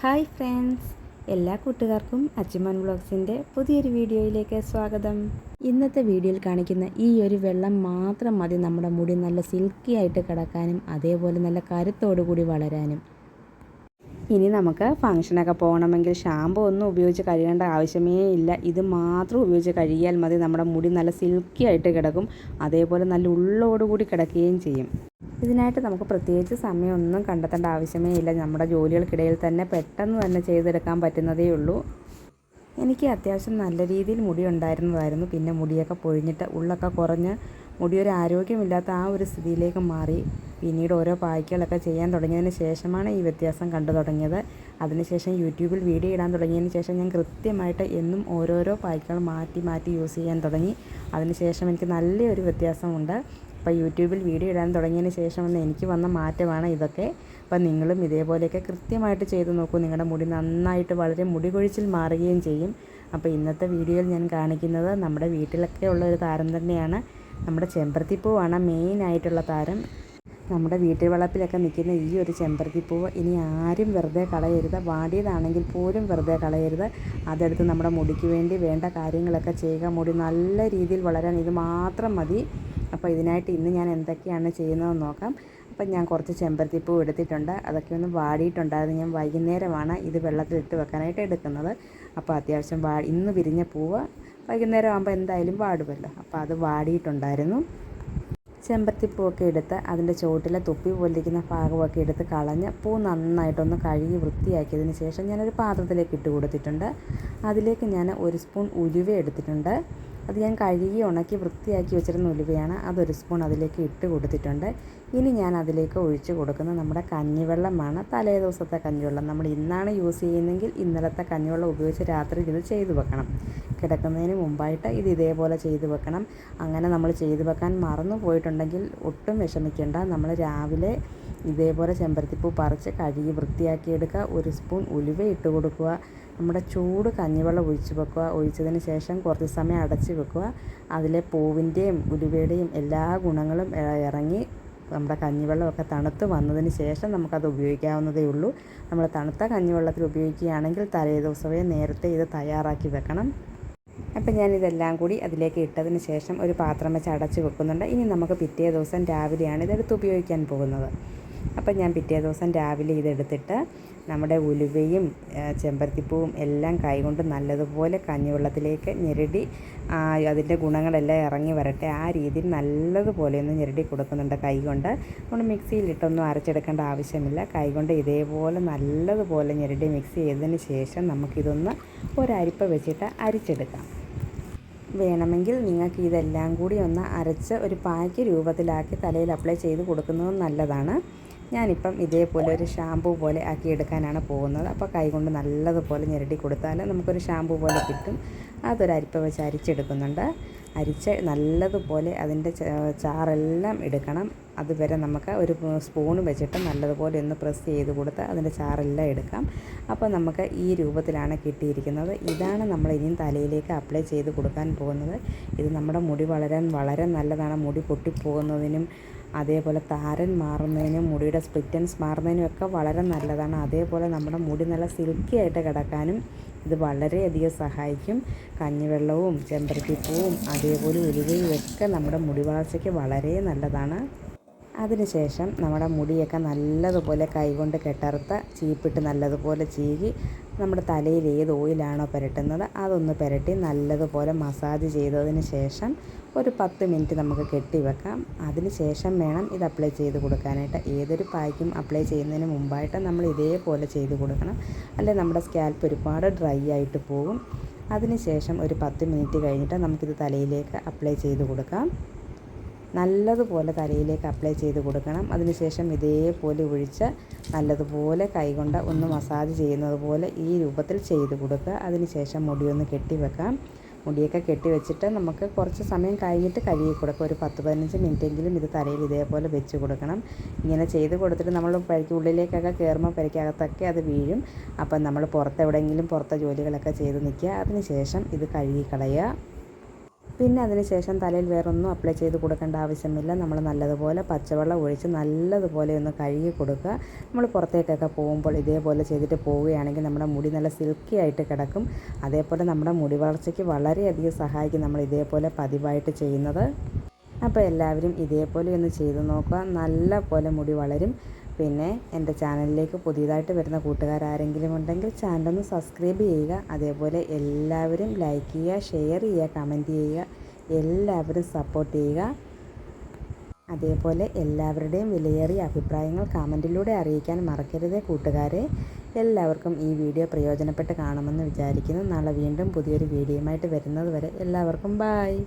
Hi friends. എല്ലാ കൂട്ടുകാർക്കും അച്ചുമാൻ വ്ളോഗ്സിന്റെ പുതിയൊരു വീഡിയോയിലേക്ക് സ്വാഗതം. ഇന്നത്തെ വീഡിയോയിൽ കാണിക്കുന്ന ഈ ഒരു വെള്ളം മാത്രം മതി നമ്മുടെ മുടി നല്ല സിൽക്കി ആയിട്ട് കിടക്കാനും അതേപോലെ നല്ല കരുത്തോടു കൂടി വളരാനും. ഇനി നമുക്ക് ഫംഗ്ഷനൊക്കെ പോകണമെങ്കിൽ ഷാമ്പു ഒന്നും ഉപയോഗിച്ച് കഴുകേണ്ട ആവശ്യമേ ഇല്ല. ഇത് മാത്രം ഉപയോഗിച്ച് കഴുകിയാൽ മതി. നമ്മുടെ മുടി നല്ല സിൽക്കി ആയിട്ട് കിടക്കും. അതേപോലെ നല്ല ഉള്ളോടുകൂടി കിടക്കുകയും ചെയ്യും. ഇതിനായിട്ട് നമുക്ക് പ്രത്യേകിച്ച് സമയമൊന്നും കണ്ടെത്തേണ്ട ആവശ്യമേ ഇല്ല. നമ്മുടെ ജോലികൾക്കിടയിൽ തന്നെ പെട്ടെന്ന് തന്നെ ചെയ്തെടുക്കാൻ പറ്റുന്നതേ ഉള്ളൂ. എനിക്ക് അത്യാവശ്യം നല്ല രീതിയിൽ മുടി ഉണ്ടായിരുന്നതായിരുന്നു. പിന്നെ മുടിയൊക്കെ പൊഴിഞ്ഞിട്ട് ഉള്ളൊക്കെ കുറഞ്ഞ് മുടി ഒരു ആരോഗ്യമില്ലാത്ത ആ ഒരു സ്ഥിതിയിലേക്ക് മാറി. പിന്നീട് ഓരോ പായ്ക്കുകളൊക്കെ ചെയ്യാൻ തുടങ്ങിയതിന് ശേഷമാണ് ഈ വ്യത്യാസം കണ്ടു തുടങ്ങിയത്. അതിനുശേഷം യൂട്യൂബിൽ വീഡിയോ ഇടാൻ തുടങ്ങിയതിന് ശേഷം ഞാൻ കൃത്യമായിട്ട് എന്നും ഓരോരോ പായ്ക്കുകൾ മാറ്റി മാറ്റി യൂസ് ചെയ്യാൻ തുടങ്ങി. അതിനുശേഷം എനിക്ക് നല്ലൊരു വ്യത്യാസമുണ്ട്. അപ്പോൾ യൂട്യൂബിൽ വീഡിയോ ഇടാൻ തുടങ്ങിയതിന് ശേഷം വന്ന് എനിക്ക് വന്ന മാറ്റമാണ് ഇതൊക്കെ. അപ്പം നിങ്ങളും ഇതേപോലെയൊക്കെ കൃത്യമായിട്ട് ചെയ്ത് നോക്കൂ. നിങ്ങളുടെ മുടി നന്നായിട്ട് വളരെ മുടി കൊഴിച്ചിൽ മാറുകയും ചെയ്യും. അപ്പോൾ ഇന്നത്തെ വീഡിയോയിൽ ഞാൻ കാണിക്കുന്നത് നമ്മുടെ വീട്ടിലൊക്കെ ഉള്ള ഒരു താരം തന്നെയാണ്. നമ്മുടെ ചെമ്പരത്തിപ്പൂവാണ് മെയിനായിട്ടുള്ള താരം. നമ്മുടെ വീട്ടിൽ വളപ്പിലൊക്കെ നിൽക്കുന്ന ഈ ഒരു ചെമ്പരത്തിപ്പൂവ് ഇനി ആരും വെറുതെ കളയരുത്. വാടിയതാണെങ്കിൽ പോലും വെറുതെ കളയരുത്. അതെടുത്ത് നമ്മുടെ മുടിക്ക് വേണ്ടി വേണ്ട കാര്യങ്ങളൊക്കെ ചെയ്യുക. മുടി നല്ല രീതിയിൽ വളരാൻ ഇത് മാത്രം മതി. അപ്പോൾ ഇതിനായിട്ട് ഇന്ന് ഞാൻ എന്തൊക്കെയാണ് ചെയ്യുന്നതെന്ന് നോക്കാം. അപ്പം ഞാൻ കുറച്ച് ചെമ്പരത്തിപ്പൂ എടുത്തിട്ടുണ്ട്. അതൊക്കെ ഒന്ന് വാടിയിട്ടുണ്ടായിരുന്നു. ഞാൻ വൈകുന്നേരമാണ് ഇത് വെള്ളത്തിലിട്ട് വെക്കാനായിട്ട് എടുക്കുന്നത്. അപ്പോൾ അത്യാവശ്യം വാ ഇന്ന് വിരിഞ്ഞ പൂവ്. വൈകുന്നേരം ആകുമ്പോൾ എന്തായാലും വാടുമല്ലോ അപ്പോൾ അത് വാടിയിട്ടുണ്ടായിരുന്നു. ചെമ്പത്തിപ്പൂവൊക്കെ എടുത്ത് അതിന്റെ ചുവട്ടിലെ തുപ്പി പോലിരിക്കുന്ന ഭാഗമൊക്കെ എടുത്ത് കളഞ്ഞ് പൂ നന്നായിട്ടൊന്ന് കഴുകി വൃത്തിയാക്കിയതിന് ശേഷം ഞാനൊരു പാത്രത്തിലേക്ക് ഇട്ട് കൊടുത്തിട്ടുണ്ട്. അതിലേക്ക് ഞാൻ ഒരു സ്പൂൺ ഉലുവ എടുത്തിട്ടുണ്ട്. അത് ഞാൻ കഴുകി ഉണക്കി വൃത്തിയാക്കി വെച്ചിരുന്ന ഉലുവയാണ്. അതൊരു സ്പൂൺ അതിലേക്ക് ഇട്ട് കൊടുത്തിട്ടുണ്ട്. ഇനി ഞാൻ അതിലേക്ക് ഒഴിച്ചു കൊടുക്കുന്നത് നമ്മുടെ കഞ്ഞിവെള്ളമാണ്. തലേ ദിവസത്തെ കഞ്ഞിവെള്ളം. നമ്മൾ ഇന്നാണ് യൂസ് ചെയ്യുന്നതെങ്കിൽ ഇന്നലത്തെ കഞ്ഞിവെള്ളം ഉപയോഗിച്ച് രാത്രി ഇത് ചെയ്തു വെക്കണം. കിടക്കുന്നതിന് മുമ്പായിട്ട് ഇത് ഇതേപോലെ ചെയ്തു വെക്കണം. അങ്ങനെ നമ്മൾ ചെയ്തു വെക്കാൻ മറന്നു പോയിട്ടുണ്ടെങ്കിൽ ഒട്ടും വിഷമിക്കേണ്ട. നമ്മൾ രാവിലെ ഇതേപോലെ ചെമ്പരത്തിപ്പൂ പറിച്ച് കഴുകി വൃത്തിയാക്കിയെടുക്കുക. ഒരു സ്പൂൺ ഉലുവ ഇട്ട് കൊടുക്കുക. നമ്മുടെ ചൂട് കഞ്ഞിവെള്ളം ഒഴിച്ച് വെക്കുക. ഒഴിച്ചതിന് ശേഷം കുറച്ച് സമയം അടച്ച് വെക്കുക. അതിലെ പൂവിന്റെയും ഉലുവയുടെയും എല്ലാ ഗുണങ്ങളും ഇറങ്ങി നമ്മുടെ കഞ്ഞിവെള്ളമൊക്കെ തണുത്ത് വന്നതിന് ശേഷം നമുക്കത് ഉപയോഗിക്കാവുന്നതേ ഉള്ളൂ. നമ്മൾ തണുത്ത കഞ്ഞിവെള്ളത്തിൽ ഉപയോഗിക്കുകയാണെങ്കിൽ തലേ ദിവസമേ നേരത്തെ ഇത് തയ്യാറാക്കി വെക്കണം. അപ്പം ഞാനിതെല്ലാം കൂടി അതിലേക്ക് ഇട്ടതിന് ശേഷം ഒരു പാത്രം വെച്ച് അടച്ച് വെക്കുന്നുണ്ട്. ഇനി നമുക്ക് പിറ്റേ ദിവസം രാവിലെയാണ് ഇതെടുത്ത് ഉപയോഗിക്കാൻ പോകുന്നത്. അപ്പം ഞാൻ പിറ്റേ ദിവസം രാവിലെ ഇതെടുത്തിട്ട് നമ്മുടെ ഉലുവയും ചെമ്പരത്തിപ്പൂവും എല്ലാം കൈകൊണ്ട് നല്ലതുപോലെ കഞ്ഞിവെള്ളത്തിലേക്ക് ഞെരടി അതിന്റെ ഗുണങ്ങളെല്ലാം ഇറങ്ങി വരട്ടെ. ആ രീതിയിൽ നല്ലതുപോലെ ഒന്ന് ഞെരടി കൊടുക്കുന്നുണ്ട് കൈകൊണ്ട്. നമ്മൾ മിക്സിയിലിട്ടൊന്നും അരച്ചെടുക്കേണ്ട ആവശ്യമില്ല. കൈകൊണ്ട് ഇതേപോലെ നല്ലതുപോലെ ഞെരടി മിക്സ് ചെയ്തതിന് ശേഷം നമുക്കിതൊന്ന് ഒരരിപ്പ വെച്ചിട്ട് അരിച്ചെടുക്കാം. വേണമെങ്കിൽ നിങ്ങൾക്ക് ഇതെല്ലാം കൂടി ഒന്ന് അരച്ച് ഒരു പായ്ക്ക് രൂപത്തിലാക്കി തലയിൽ അപ്ലൈ ചെയ്ത് കൊടുക്കുന്നതും നല്ലതാണ്. ഞാനിപ്പം ഇതേപോലെ ഒരു ഷാമ്പൂ പോലെ ആക്കി എടുക്കാനാണ് പോകുന്നത്. അപ്പോൾ കൈകൊണ്ട് നല്ലതുപോലെ ഞെരടി കൊടുത്താൽ നമുക്കൊരു ഷാമ്പൂ പോലെ കിട്ടും. അതൊരു അരിപ്പ വെച്ച് അരിച്ചെടുക്കുന്നുണ്ട്. അരിച്ച് നല്ലതുപോലെ അതിന്റെ ചാറെല്ലാം എടുക്കണം. അതുവരെ നമുക്ക് ഒരു സ്പൂൺ വെച്ചിട്ട് നല്ലതുപോലെ ഒന്ന് പ്രസ് ചെയ്ത് കൊടുത്ത് അതിന്റെ ചാറെല്ലാം എടുക്കാം. അപ്പോൾ നമുക്ക് ഈ രൂപത്തിലാണ് കിട്ടിയിരിക്കുന്നത്. ഇതാണ് നമ്മൾ ഇനിയും തലയിലേക്ക് അപ്ലൈ ചെയ്ത് കൊടുക്കാൻ പോകുന്നത്. ഇത് നമ്മുടെ മുടി വളരാൻ വളരെ നല്ലതാണ്. മുടി പൊട്ടിപ്പോകുന്നതിനും അതേപോലെ താരൻ മാറുന്നതിനും മുടിയുടെ സ്പ്ലിറ്റൻസ് മാറുന്നതിനും ഒക്കെ വളരെ നല്ലതാണ്. അതേപോലെ നമ്മുടെ മുടി നല്ല സിൽക്കി ആയിട്ട് കിടക്കാനും ഇത് വളരെയധികം സഹായിക്കും. കഞ്ഞിവെള്ളവും ചെമ്പരത്തിപ്പൂവും അതേപോലെ ഉലുവയും ഒക്കെ നമ്മുടെ മുടി വളർച്ചയ്ക്ക് വളരെ നല്ലതാണ്. അതിനുശേഷം നമ്മുടെ മുടിയൊക്കെ നല്ലതുപോലെ കൈകൊണ്ട് കെട്ടറുത്ത് ചീപ്പിട്ട് നല്ലതുപോലെ ചീകി നമ്മുടെ തലയിൽ ഏത് ഓയിലാണോ പുരട്ടുന്നത് അതൊന്ന് പുരട്ടി നല്ലതുപോലെ മസാജ് ചെയ്തതിന് ശേഷം ഒരു പത്ത് മിനിറ്റ് നമുക്ക് കെട്ടി വെക്കാം. അതിന് ശേഷം വേണം ഇത് അപ്ലൈ ചെയ്ത് കൊടുക്കാനായിട്ട്. ഏതൊരു പായ്ക്കും അപ്ലൈ ചെയ്യുന്നതിന് മുമ്പായിട്ട് നമ്മൾ ഇതേപോലെ ചെയ്ത് കൊടുക്കണം. അല്ലെ നമ്മുടെ സ്കാൽപ്പ് ഒരുപാട് ഡ്രൈ ആയിട്ട് പോകും. അതിനുശേഷം ഒരു പത്ത് മിനിറ്റ് കഴിഞ്ഞിട്ട് നമുക്കിത് തലയിലേക്ക് അപ്ലൈ ചെയ്ത് കൊടുക്കാം. നല്ലതുപോലെ തലയിലേക്ക് അപ്ലൈ ചെയ്ത് കൊടുക്കണം. അതിനുശേഷം ഇതേപോലെ ഒഴിച്ച് നല്ലതുപോലെ കൈകൊണ്ട് ഒന്ന് മസാജ് ചെയ്യുന്നത് പോലെ ഈ രൂപത്തിൽ ചെയ്ത് കൊടുക്കുക. അതിനുശേഷം മുടിയൊന്ന് കെട്ടിവെക്കാം മുടിയൊക്കെ കെട്ടി വെച്ചിട്ട് നമുക്ക് കുറച്ച് സമയം കഴിഞ്ഞിട്ട് കഴുകി കൊടുക്കുക ഒരു പത്ത് പതിനഞ്ച് മിനിറ്റെങ്കിലും ഇത് തലയിൽ ഇതേപോലെ വെച്ച് കൊടുക്കണം. ഇങ്ങനെ ചെയ്ത് കൊടുത്തിട്ട് നമ്മൾ പഴയ്ക്ക് ഉള്ളിലേക്കൊക്കെ കയറുമ്പോൾ പരിക്കകത്തൊക്കെ അത് വീഴും. അപ്പം നമ്മൾ പുറത്തെവിടെയെങ്കിലും പുറത്തെ ജോലികളൊക്കെ ചെയ്ത് നിൽക്കുക. അതിന് ശേഷം ഇത് കഴുകി കളയുക പിന്നെ അതിന് ശേഷം തലയിൽ വേറൊന്നും അപ്ലൈ ചെയ്ത് കൊടുക്കേണ്ട ആവശ്യമില്ല. നമ്മൾ നല്ലതുപോലെ പച്ചവെള്ളം ഒഴിച്ച് നല്ലതുപോലെ ഒന്ന് കഴുകി കൊടുക്കുക. നമ്മൾ പുറത്തേക്കൊക്കെ പോകുമ്പോൾ ഇതേപോലെ ചെയ്തിട്ട് പോവുകയാണെങ്കിൽ നമ്മുടെ മുടി നല്ല സിൽക്കി ആയിട്ട് കിടക്കും. അതേപോലെ നമ്മുടെ മുടി വളർച്ചയ്ക്ക് വളരെയധികം സഹായിക്കും നമ്മൾ ഇതേപോലെ പതിവായിട്ട് ചെയ്യുന്നത്. അപ്പോൾ എല്ലാവരും ഇതേപോലെ ഒന്ന് ചെയ്ത് നോക്കുക. നല്ല പോലെ മുടി വളരും. പിന്നെ എന്റെ ചാനലിലേക്ക് പുതിയതായിട്ട് വരുന്ന കൂട്ടുകാരാരെങ്കിലും ഉണ്ടെങ്കിൽ ചാനലൊന്ന് സബ്സ്ക്രൈബ് ചെയ്യുക. അതേപോലെ എല്ലാവരും ലൈക്ക് ചെയ്യുക ഷെയർ ചെയ്യുക കമന്റ് ചെയ്യുക. എല്ലാവരും സപ്പോർട്ട് ചെയ്യുക. അതേപോലെ എല്ലാവരുടെയും വിലയേറിയ അഭിപ്രായങ്ങൾ കമന്റിലൂടെ അറിയിക്കാൻ മറക്കരുതേ കൂട്ടുകാരെ. എല്ലാവർക്കും ഈ വീഡിയോ പ്രയോജനപ്പെട്ട് കാണുമെന്ന് വിചാരിക്കുന്നു. നാളെ വീണ്ടും പുതിയൊരു വീഡിയോയുമായിട്ട് വരുന്നത് വരെ എല്ലാവർക്കും ബായ്